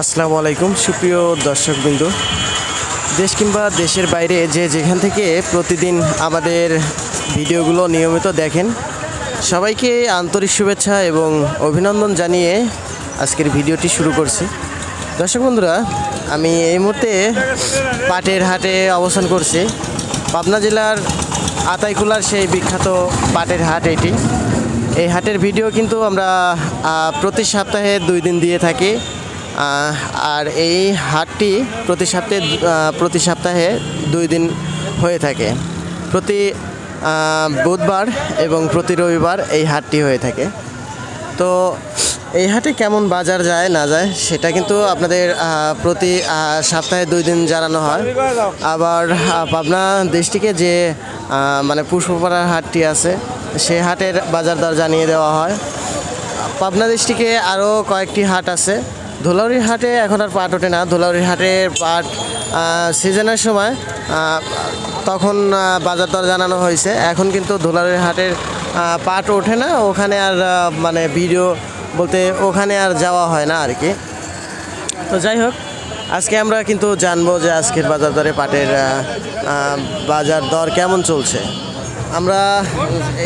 আসসালামু আলাইকুম, সুপ্রিয় দর্শকবৃন্দ। দেশ কিংবা দেশের বাইরে যে যেখান থেকে প্রতিদিন আমাদের ভিডিওগুলো নিয়মিত দেখেন, সবাইকে আন্তরিক শুভেচ্ছা এবং অভিনন্দন জানিয়ে আজকের ভিডিওটি শুরু করছি। দর্শক বন্ধুরা, আমি এই মুহূর্তে পাটের হাটে অবস্থান করছি। পাবনা জেলার আতাইকুলার সেই বিখ্যাত পাটের হাট এটি। এই হাটের ভিডিও কিন্তু আমরা প্রতি সপ্তাহে দুই দিন দিয়ে থাকি। আর এই হাটটি প্রতি সপ্তাহে প্রতি সপ্তাহে দুই দিন হয়ে থাকে। প্রতি বুধবার এবং প্রতি রবিবার এই হাটটি হয়ে থাকে। তো এই হাটে কেমন বাজার যায়, না যায়, সেটা কিন্তু আপনাদের প্রতি সপ্তাহে দুই দিন জানানো হয়। আবার পাবনা ডিস্ট্রিক্টে যে মানে পুষ্পপাড়ার হাটটি আছে সেই হাটের বাজার দর জানিয়ে দেওয়া হয়। পাবনা ডিস্ট্রিক্টে আরও কয়েকটি হাট আছে। ধুলাউড়ির হাটে এখন আর পাট ওঠে না। ধুলাউড়ির হাটের পাট সিজনের সময় তখন বাজার দর জানানো হয়েছে। এখন কিন্তু ধুলাউড়ির হাটের পাট ওঠে না। ওখানে আর মানে ভিডিও বলতে ওখানে আর যাওয়া হয় না আর কি তো যাই হোক, আজকে আমরা কিন্তু জানব যে আজকের বাজার দরে পাটের বাজার দর কেমন চলছে। আমরা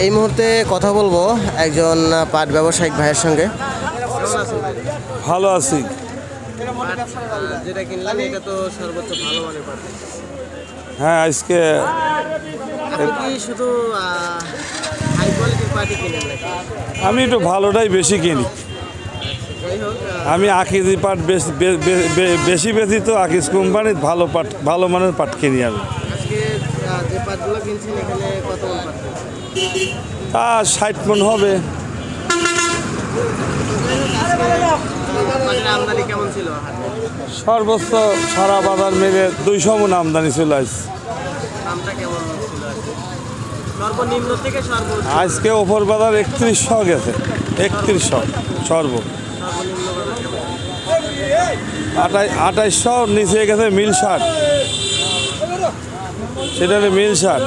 এই মুহূর্তে কথা বলব একজন পাট ব্যবসায়িক ভাইয়ের সঙ্গে। ভালো আছি। যেটা কিনলাম এটা তো সর্বোচ্চ ভালো মানের হ্যাঁ আজকে শুধু হাই কোয়ালিটির পাটই কিনেন আমি একটু ভালোটাই বেশি কিনি। আমি আকিজি পাট বেশি বেশি বেশি তো আকিজ কোম্পানির ভালো পাট ভালো মানের পাট কিনি আমি? তা ষাট মন হবে পাটের আমদানি কেমন ছিল হাটে সর্বোচ্চ সারা বাজার মিলে দুইশো মন আমদানি ছিল সর্বোচ্চ আজকে ওপর বাজার একত্রিশশো গেছে। একত্রিশশো, সর্ব। আঠাইশশো নিচে গেছে মিল শার্ট সেটা হলো মিল শার্ট।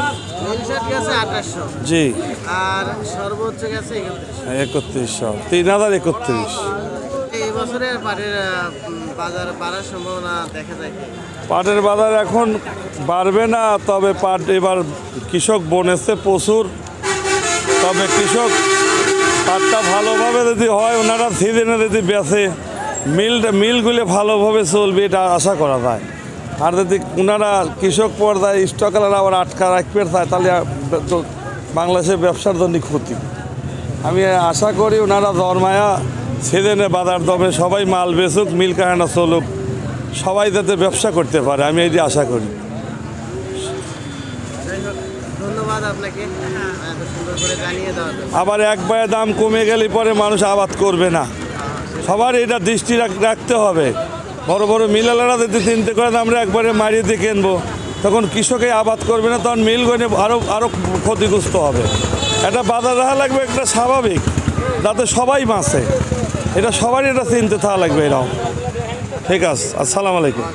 জি। আর সর্বোচ্চ গেছে একত্রিশশো। একত্রিশশো। তিন হাজার একত্রিশ। পাটের বাজার এখন বাড়বে না তবে পাট এবার কৃষক বনেছে প্রচুর। তবে কৃষক পাটটা ভালোভাবে যদি হয় ওনারা সিজনে যদি বেচে মিলটা মিলগুলি ভালোভাবে চলবে এটা আশা করা যায়। আর যদি ওনারা কৃষক পর্যায়ে স্টকালার আবার আটকা রাখবে তাহলে তো বাংলাদেশের ব্যবসার জন্য ক্ষতি। আমি আশা করি ওনারা জন্মায়া সিজনে বাজার দমে সবাই মাল বেচুক মিল কাহানা চলুক সবাই যাতে ব্যবসা করতে পারে আমি এটি আশা করি। জন্য আবার একবারে দাম কমে গেলে পরে মানুষ আবাদ করবে না। সবার এটা দৃষ্টি রাখ- রাখতে হবে। বড় বড় মিলালারা যদি চিন্তা করেন, আমরা একবারে মারিয়ে কিনবো, তখন কৃষকে আবাদ করবে না, তখন মিল গনে আরও আরও ক্ষতিগ্রস্ত হবে। এটা বাজার রাখা লাগবে একটা স্বাভাবিক। যাতে সবাই বাঁচে। এটা সবারই এটা চিনতে থাকা লাগবে এরকম ঠিক আছে, আসসালামু আলাইকুম।